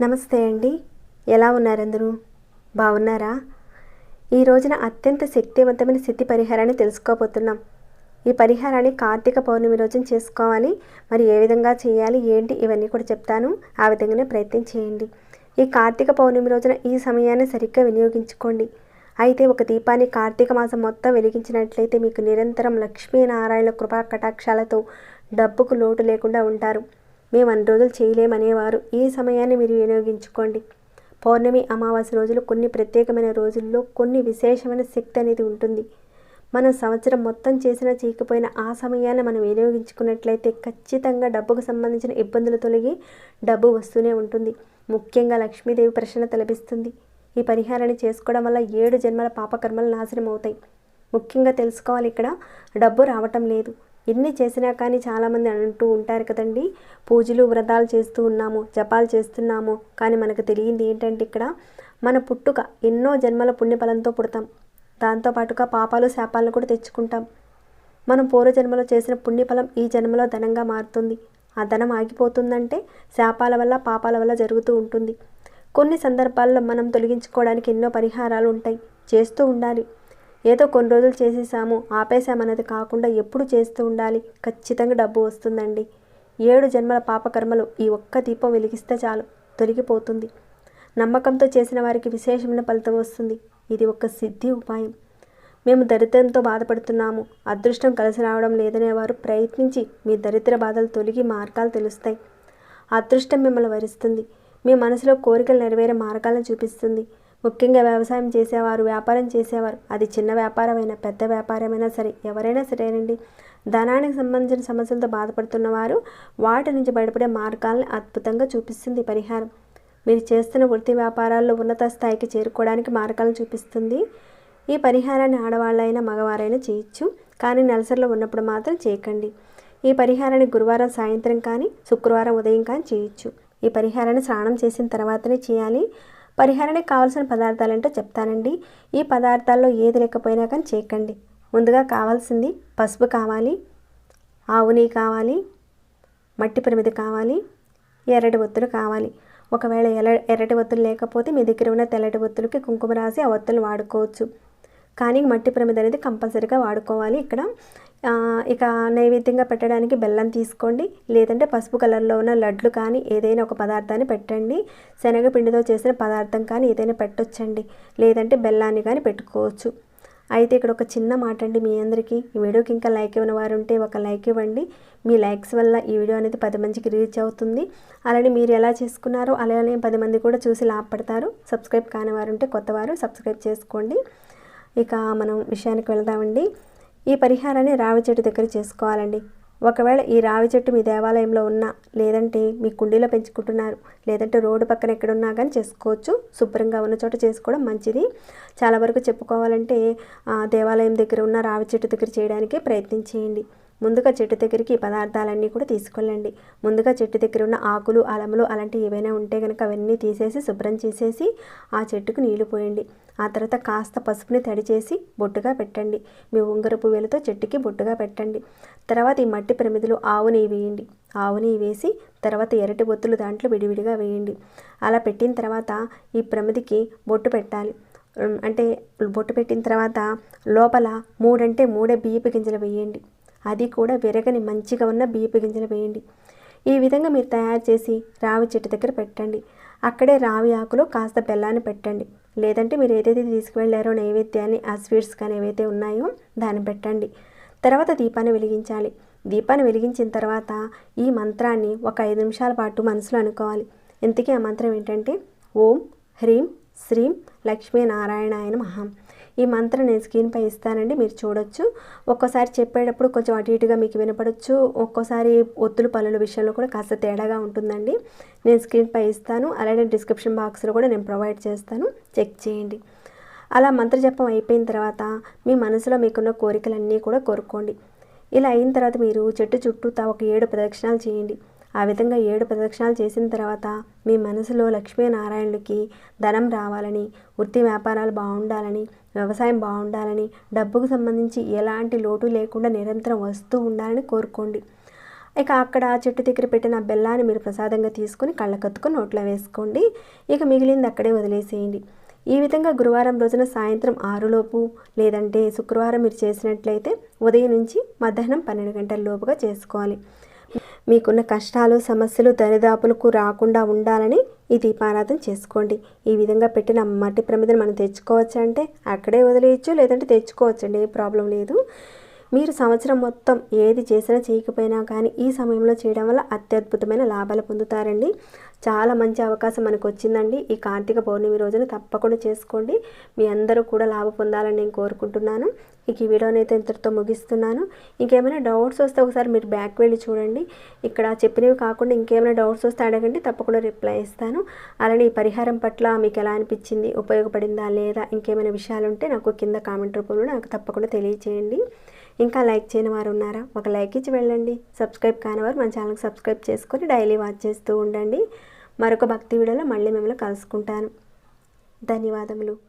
నమస్తే అండి. ఎలా ఉన్నారందరూ? బాగున్నారా? ఈ రోజున అత్యంత శక్తివంతమైన స్థితి పరిహారాన్ని తెలుసుకోబోతున్నాం. ఈ పరిహారాన్ని కార్తీక పౌర్ణమి రోజున చేసుకోవాలి. మరి ఏ విధంగా చేయాలి? ఏంటి? ఇవన్నీ కూడా చెప్తాను. ఆ విధంగానే ప్రయత్నం చేయండి. ఈ కార్తీక పౌర్ణమి రోజున ఈ సమయాన్ని సరిగ్గా వినియోగించుకోండి. అయితే ఒక దీపాన్ని కార్తీక మాసం మొత్తం వెలిగించినట్లయితే మీకు నిరంతరం లక్ష్మీనారాయణ కృపా కటాక్షాలతో డబ్బుకు లోటు లేకుండా ఉంటారు. మేము అన్ని రోజులు చేయలేమనేవారు. ఈ సమయాన్ని మీరు వినియోగించుకోండి. పౌర్ణమి అమావాస్య రోజులు కొన్ని ప్రత్యేకమైన రోజుల్లో కొన్ని విశేషమైన శక్తి అనేది ఉంటుంది. మనం సంవత్సరం మొత్తం చేసిన చీకిపోయిన ఆ సమయాన్ని మనం వినియోగించుకున్నట్లయితే ఖచ్చితంగా డబ్బుకు సంబంధించిన ఇబ్బందులు తొలగి డబ్బు వస్తూనే ఉంటుంది. ముఖ్యంగా లక్ష్మీదేవి ప్రసన్నత లభిస్తుంది. ఈ పరిహారాన్ని చేసుకోవడం వల్ల ఏడు జన్మల పాపకర్మలు నాశనం అవుతాయి ముఖ్యంగా తెలుసుకోవాలి ఇక్కడ డబ్బు రావటం లేదు. ఎన్ని చేసినా కానీ చాలామంది అంటూ ఉంటారు కదండి. పూజలు వ్రతాలు చేస్తూ ఉన్నాము జపాలు చేస్తున్నాము. కానీ మనకు తెలియంది ఏంటంటే ఇక్కడ మన పుట్టుక ఎన్నో జన్మల పుణ్యఫలంతో పుడతాం. దాంతోపాటుగా పాపాలు శాపాలను కూడా తెచ్చుకుంటాం. మనం పూర్వజన్మలో చేసిన పుణ్యఫలం ఈ జన్మలో ధనంగా మారుతుంది. ఆ ధనం ఆగిపోతుందంటే శాపాల వల్ల పాపాల వల్ల జరుగుతూ ఉంటుంది. కొన్ని సందర్భాల్లో మనం తొలగించుకోవడానికి ఎన్నో పరిహారాలు ఉంటాయి. చేస్తూ ఉండాలి. ఏదో కొన్ని రోజులు చేసేసాము ఆపేసామన్నది కాకుండా ఎప్పుడు చేస్తూ ఉండాలి. ఖచ్చితంగా డబ్బు వస్తుందండి. ఏడు జన్మల పాపకర్మలు ఈ ఒక్క దీపం వెలిగిస్తే చాలు తొలగిపోతుంది. నమ్మకంతో చేసిన వారికి విశేషమైన ఫలితం వస్తుంది. ఇది ఒక సిద్ధి ఉపాయం. మేము దరిద్రంతో బాధపడుతున్నాము. అదృష్టం కలిసి రావడం లేదనే వారు ప్రయత్నించి మీ దరిద్ర బాధలు తొలగి మార్గాలు తెలుస్తాయి. అదృష్టం మిమ్మల్ని వరిస్తుంది. మీ మనసులో కోరికలు నెరవేరే మార్గాలను చూపిస్తుంది. ముఖ్యంగా వ్యవసాయం చేసేవారు వ్యాపారం చేసేవారు. అది చిన్న వ్యాపారమైనా పెద్ద వ్యాపారమైనా సరే ఎవరైనా సరేనండి. ధనానికి సంబంధించిన సమస్యలతో బాధపడుతున్న వారు వాటి నుంచి బయటపడే మార్గాలను అద్భుతంగా చూపిస్తుంది ఈ పరిహారం. మీరు చేస్తున్న వృత్తి వ్యాపారాల్లో ఉన్నత స్థాయికి చేరుకోవడానికి మార్గాలను చూపిస్తుంది. ఈ పరిహారాన్ని ఆడవాళ్ళైనా మగవారైనా చేయొచ్చు. కానీ నెలసరిలో ఉన్నప్పుడు మాత్రం చేయకండి. ఈ పరిహారాన్ని గురువారం సాయంత్రం కానీ శుక్రవారం ఉదయం కానీ చేయొచ్చు. ఈ పరిహారాన్ని స్నానం చేసిన తర్వాతనే చేయాలి. పరిహారానికి కావాల్సిన పదార్థాలు ఏంటో చెప్తానండి. ఈ పదార్థాల్లో ఏది లేకపోయినా కానీ చేయకండి. ముందుగా కావాల్సింది పసుపు కావాలి ఆవు నెయ్యి కావాలి మట్టి ప్రమిది కావాలి ఎర్రటి ఒత్తులు కావాలి. ఒకవేళ ఎర్ర ఎర్రటి ఒత్తులు లేకపోతే మీ దగ్గర ఉన్న తెల్లటి ఒత్తులకి కుంకుమ రాసి ఆ ఒత్తులు వాడుకోవచ్చు. కానీ మట్టి ప్రమిద అనేది కంపల్సరీగా వాడుకోవాలి. ఇక్కడ ఇక నైవేద్యంగా పెట్టడానికి బెల్లం తీసుకోండి. లేదంటే పసుపు కలర్లో ఉన్న లడ్లు కానీ ఏదైనా ఒక పదార్థాన్ని పెట్టండి. శనగపిండితో చేసిన పదార్థం కానీ ఏదైనా పెట్టొచ్చండి. లేదంటే బెల్లాన్ని కానీ పెట్టుకోవచ్చు. అయితే ఇక్కడ ఒక చిన్న మాట అండి మీ అందరికీ. ఈ వీడియోకి ఇంకా లైక్ ఇవ్వని వారు ఉంటే ఒక లైక్ ఇవ్వండి. మీ లైక్స్ వల్ల ఈ వీడియో అనేది పది మందికి రీచ్ అవుతుంది. అలానే మీరు ఎలా చేసుకున్నారో అలానే పది మంది కూడా చూసి లాభపడతారు. సబ్స్క్రైబ్ కాని వారు ఉంటే కొత్తవారు సబ్స్క్రైబ్ చేసుకోండి. ఇక మనం విషయానికి వెళ్దామండి. ఈ పరిహారాన్ని రావి చెట్టు దగ్గర చేసుకోవాలండి. ఒకవేళ ఈ రావి చెట్టు మీ దేవాలయంలో ఉన్నా లేదంటే మీ కుండీలో పెంచుకుంటున్నారు లేదంటే రోడ్డు పక్కన ఎక్కడున్నా కానీ చేసుకోవచ్చు. శుభ్రంగా ఉన్న చోట చేసుకోవడం మంచిది. చాలా వరకు చెప్పుకోవాలంటే దేవాలయం దగ్గర ఉన్న రావి చెట్టు దగ్గర చేయడానికి ప్రయత్నం చేయండి. ముందుగా చెట్టు దగ్గరికి ఈ పదార్థాలన్నీ కూడా తీసుకెళ్ళండి. ముందుగా చెట్టు దగ్గర ఉన్న ఆకులు అలములు అలాంటివి ఏవైనా ఉంటే కనుక అవన్నీ తీసేసి శుభ్రం చేసేసి ఆ చెట్టుకు నీళ్ళు పోయండి. ఆ తర్వాత కాస్త పసుపుని తడి చేసి బొట్టుగా పెట్టండి. మీ ఉంగరపు వేలతో చెట్టుకి బొట్టుగా పెట్టండి. తర్వాత ఈ మట్టి ప్రమిదిలో ఆవు నెయ్యి వేయండి. ఆవు నెయ్యి వేసి తర్వాత ఎరటి బొత్తులు దాంట్లో విడివిడిగా వేయండి. అలా పెట్టిన తర్వాత ఈ ప్రమిదికి బొట్టు పెట్టాలి. అంటే బొట్టు పెట్టిన తర్వాత లోపల మూడంటే మూడే బియ్యపు గింజలు వేయండి. అది కూడా విరగని మంచిగా ఉన్న బియ్యపు గింజలు వేయండి. ఈ విధంగా మీరు తయారు చేసి రావి చెట్టు దగ్గర పెట్టండి. అక్కడే రావి ఆకులో కాస్త బెల్లాన్ని పెట్టండి. లేదంటే మీరు ఏదైతే తీసుకువెళ్ళారో నైవేద్యాన్ని ఆ స్వీట్స్ కానీ ఏవైతే ఉన్నాయో దాన్ని పెట్టండి. తర్వాత దీపాన్ని వెలిగించాలి. దీపాన్ని వెలిగించిన తర్వాత ఈ మంత్రాన్ని ఒక ఐదు నిమిషాల పాటు మనసులో అనుకోవాలి. ఇంతకీ ఆ మంత్రం ఏంటంటే ఓం హ్రీం శ్రీం లక్ష్మీనారాయణాయన మహం ఈ మంత్రం నేను స్క్రీన్పై ఇస్తానండి మీరు చూడొచ్చు. ఒక్కోసారి చెప్పేటప్పుడు కొంచెం అటు ఇటుగా మీకు వినపడవచ్చు ఒక్కోసారి ఒత్తులు పనుల విషయంలో కూడా కాస్త తేడాగా ఉంటుందండి. నేను స్క్రీన్పై ఇస్తాను. అలాగే డిస్క్రిప్షన్ బాక్స్లో కూడా నేను ప్రొవైడ్ చేస్తాను. చెక్ చేయండి. అలా మంత్రజపం అయిపోయిన తర్వాత మీ మనసులో మీకున్న కోరికలన్నీ కూడా కోరుకోండి. ఇలా అయిన తర్వాత మీరు చెట్టు చుట్టూ ఒక ఏడు ప్రదక్షిణాలు చేయండి. ఆ విధంగా ఏడు ప్రదక్షిణాలు చేసిన తర్వాత మీ మనసులో లక్ష్మీనారాయణుడికి ధనం రావాలని వృత్తి వ్యాపారాలు బాగుండాలని వ్యవసాయం బాగుండాలని డబ్బుకు సంబంధించి ఎలాంటి లోటు లేకుండా నిరంతరం వస్తూ ఉండాలని కోరుకోండి. ఇక అక్కడ చెట్టు దగ్గర పెట్టిన బెల్లాన్ని మీరు ప్రసాదంగా తీసుకొని కళ్ళకత్తుకొని నోట్లో వేసుకోండి. ఇక మిగిలింది అక్కడే వదిలేసేయండి. ఈ విధంగా గురువారం రోజున సాయంత్రం ఆరులోపు లేదంటే శుక్రవారం మీరు చేసినట్లయితే ఉదయం నుంచి మధ్యాహ్నం పన్నెండు గంటల లోపుగా చేసుకోవాలి. మీకున్న కష్టాలు సమస్యలు దరిదాపులకు రాకుండా ఉండాలని ఈ దీపారాధన చేసుకోండి. ఈ విధంగా పెట్టిన మట్టి ప్రమిదను మనం తెచ్చుకోవచ్చు అంటే అక్కడే వదిలేయచ్చు లేదంటే తెచ్చుకోవచ్చండి. ఏ ప్రాబ్లం లేదు. మీరు సంవత్సరం మొత్తం ఏది చేసినా చేయకపోయినా కానీ ఈ సమయంలో చేయడం వల్ల అత్యద్భుతమైన లాభాలు పొందుతారండి. చాలా మంచి అవకాశం మనకు వచ్చిందండి ఈ కార్తీక పౌర్ణమి రోజున తప్పకుండా చేసుకోండి. మీ అందరూ కూడా లాభ పొందాలని నేను కోరుకుంటున్నాను. ఇక ఈ వీడియోని అయితే ఇంతటితో ముగిస్తున్నాను. ఇంకేమైనా డౌట్స్ వస్తే ఒకసారి మీరు బ్యాక్ వెళ్ళి చూడండి. ఇక్కడ చెప్పినవి కాకుండా ఇంకేమైనా డౌట్స్ వస్తే అడగండి. తప్పకుండా రిప్లై ఇస్తాను. అలానే ఈ పరిహారం పట్ల మీకు ఎలా అనిపించింది? ఉపయోగపడిందా లేదా? ఇంకేమైనా విషయాలు ఉంటే నాకు కింద కామెంట్ రూపంలో నాకు తప్పకుండా తెలియచేయండి. ఇంకా లైక్ చేయని వారు ఉన్నారా? ఒక లైక్ ఇచ్చి వెళ్ళండి. సబ్స్క్రైబ్ కానివారు మన ఛానల్కి సబ్స్క్రైబ్ చేసుకొని డైలీ వాచ్ చేస్తూ ఉండండి. మరొక భక్తి వీడియోలో మళ్ళీ మిమ్మల్ని కలుసుకుంటాను. ధన్యవాదములు.